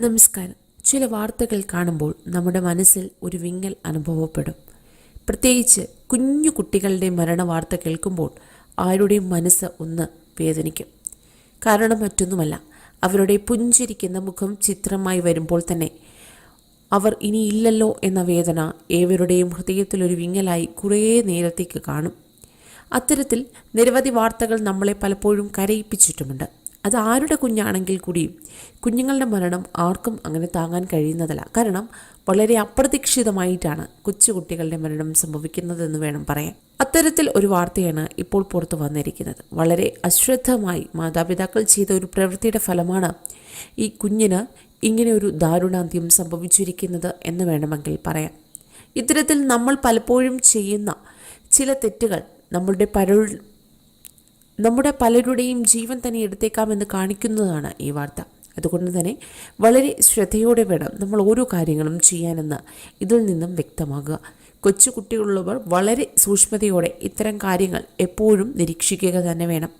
നമസ്കാരം. ചില വാർത്തകൾ കാണുമ്പോൾ നമ്മുടെ മനസ്സിൽ ഒരു വിങ്ങൽ അനുഭവപ്പെടും. പ്രത്യേകിച്ച് കുഞ്ഞു കുട്ടികളുടെ മരണ വാർത്ത കേൾക്കുമ്പോൾ ആരുടെയും മനസ്സ് ഒന്ന് വേദനിക്കും. കാരണം മറ്റൊന്നുമല്ല അവരുടെ പുഞ്ചിരിക്കുന്ന മുഖം ചിത്രമായി വരുമ്പോൾ തന്നെ അവർ ഇനിയില്ലല്ലോ എന്ന വേദന ഏവരുടെയും ഹൃദയത്തിലൊരു വിങ്ങലായി കുറേ നേരത്തേക്ക് കാണും. അത്തരത്തിൽ നിരവധി വാർത്തകൾ നമ്മളെ പലപ്പോഴും കരയിപ്പിച്ചിട്ടുമുണ്ട്. അത് ആരുടെ കുഞ്ഞാണെങ്കിൽ കൂടി? കുഞ്ഞുങ്ങളുടെ മരണം ആർക്കും അങ്ങനെ താങ്ങാൻ കഴിയുന്നതല്ല. കാരണം വളരെ അപ്രതീക്ഷിതമായിട്ടാണ് കൊച്ചുകുട്ടികളുടെ മരണം സംഭവിക്കുന്നതെന്ന് വേണം പറയാൻ. അത്തരത്തിൽ ഒരു വാർത്തയാണ് ഇപ്പോൾ പുറത്തു വന്നിരിക്കുന്നത്. വളരെ അശ്രദ്ധമായി മാതാപിതാക്കൾ ചെയ്ത ഒരു പ്രവൃത്തിയുടെ ഫലമാണ് ഈ കുഞ്ഞിന് ഇങ്ങനെ ഒരു ദാരുണാന്ത്യം സംഭവിച്ചിരിക്കുന്നത് എന്ന് വേണമെങ്കിൽ പറയാം. ഇത്തരത്തിൽ നമ്മൾ പലപ്പോഴും ചെയ്യുന്ന ചില തെറ്റുകൾ നമ്മളുടെ പല നമ്മുടെ പലരുടെയും ജീവൻ തന്നെ എടുത്തേക്കാമെന്ന് കാണിക്കുന്നതാണ് ഈ വാർത്ത. അതുകൊണ്ട് തന്നെ വളരെ ശ്രദ്ധയോടെ വേണം നമ്മൾ ഓരോ കാര്യങ്ങളും ചെയ്യാനെന്ന് ഇതിൽ നിന്നും വ്യക്തമാകുക. കൊച്ചു കുട്ടികളുള്ളവർ വളരെ സൂക്ഷ്മതയോടെ ഇത്തരം കാര്യങ്ങൾ എപ്പോഴും നിരീക്ഷിക്കുക തന്നെ വേണം.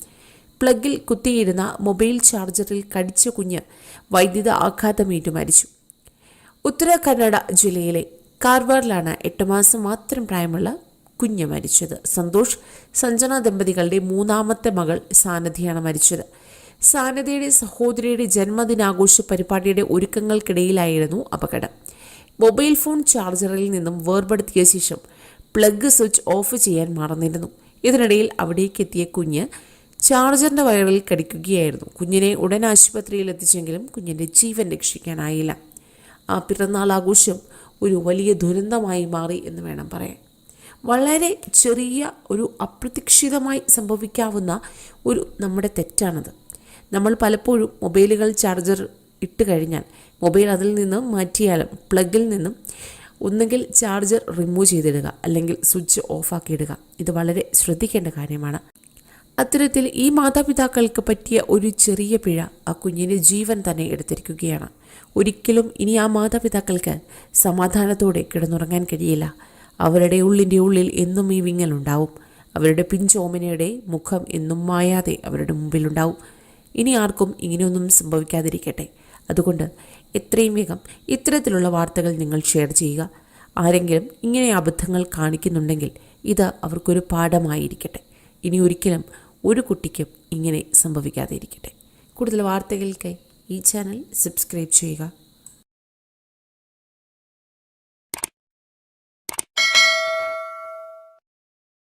പ്ലഗിൽ കുത്തിയിരുന്ന മൊബൈൽ ചാർജറിൽ കടിച്ച കുഞ്ഞ് വൈദ്യുത ആഘാതമേറ്റു മരിച്ചു. ഉത്തര കന്നഡ ജില്ലയിലെ കാർവാറിലാണ് എട്ട് മാസം മാത്രം പ്രായമുള്ള കുഞ്ഞ് മരിച്ചത്. സന്തോഷ് സഞ്ജന ദമ്പതികളുടെ മൂന്നാമത്തെ മകൾ സാനധിയാണ് മരിച്ചത്. സാനതയുടെ സഹോദരിയുടെ ജന്മദിനാഘോഷ പരിപാടിയുടെ ഒരുക്കങ്ങൾക്കിടയിലായിരുന്നു അപകടം. മൊബൈൽ ഫോൺ ചാർജറിൽ നിന്നും വേർപെടുത്തിയ ശേഷം പ്ലഗ് സ്വിച്ച് ഓഫ് ചെയ്യാൻ മറന്നിരുന്നു. ഇതിനിടയിൽ അവിടേക്ക് എത്തിയ കുഞ്ഞ് ചാർജറിന്റെ വയറിൽ കടിക്കുകയായിരുന്നു. കുഞ്ഞിനെ ഉടൻ ആശുപത്രിയിൽ എത്തിച്ചെങ്കിലും കുഞ്ഞിന്റെ ജീവൻ രക്ഷിക്കാനായില്ല. ആ പിറന്നാൾ ആഘോഷം ഒരു വലിയ ദുരന്തമായി മാറി എന്ന് വേണം പറയാൻ. വളരെ ചെറിയ ഒരു അപ്രതീക്ഷിതമായി സംഭവിക്കാവുന്ന ഒരു നമ്മുടെ തെറ്റാണത്. നമ്മൾ പലപ്പോഴും മൊബൈലുകൾ ചാർജർ ഇട്ട് കഴിഞ്ഞാൽ മൊബൈൽ അതിൽ നിന്നും മാറ്റിയാലും പ്ലഗിൽ നിന്നും ഒന്നുകിൽ ചാർജർ റിമൂവ് ചെയ്തിടുക അല്ലെങ്കിൽ സ്വിച്ച് ഓഫാക്കിയിടുക ഇത് വളരെ ശ്രദ്ധിക്കേണ്ട കാര്യമാണ്. അത്തരത്തിൽ ഈ മാതാപിതാക്കൾക്ക് പറ്റിയ ഒരു ചെറിയ പിഴ ആ കുഞ്ഞിന്റെ ജീവൻ തന്നെ എടുത്തിരിക്കുകയാണ്. ഒരിക്കലും ഇനി ആ മാതാപിതാക്കൾക്ക് സമാധാനത്തോടെ കിടന്നുറങ്ങാൻ കഴിയില്ല. അവരുടെ ഉള്ളിന്റെ ഉള്ളിൽ എന്നും ഈ വിങ്ങലുണ്ടാവും അവരുടെ പിഞ്ചോമിനയുടെ മുഖം എന്നും മായാതെ അവരുടെ മുമ്പിലുണ്ടാവും ഇനി ആർക്കും ഇങ്ങനെയൊന്നും സംഭവിക്കാതിരിക്കട്ടെ. അതുകൊണ്ട് എത്രയും വേഗം ഇത്തരത്തിലുള്ള വാർത്തകൾ നിങ്ങൾ ഷെയർ ചെയ്യുക. ആരെങ്കിലും ഇങ്ങനെ അബദ്ധങ്ങൾ കാണിക്കുന്നുണ്ടെങ്കിൽ ഇത് അവർക്കൊരു പാഠമായിരിക്കട്ടെ. ഇനി ഒരിക്കലും ഒരു കുട്ടിക്കും ഇങ്ങനെ സംഭവിക്കാതെ ഇരിക്കട്ടെ കൂടുതൽ വാർത്തകൾക്കായി ഈ ചാനൽ സബ്സ്ക്രൈബ് ചെയ്യുക.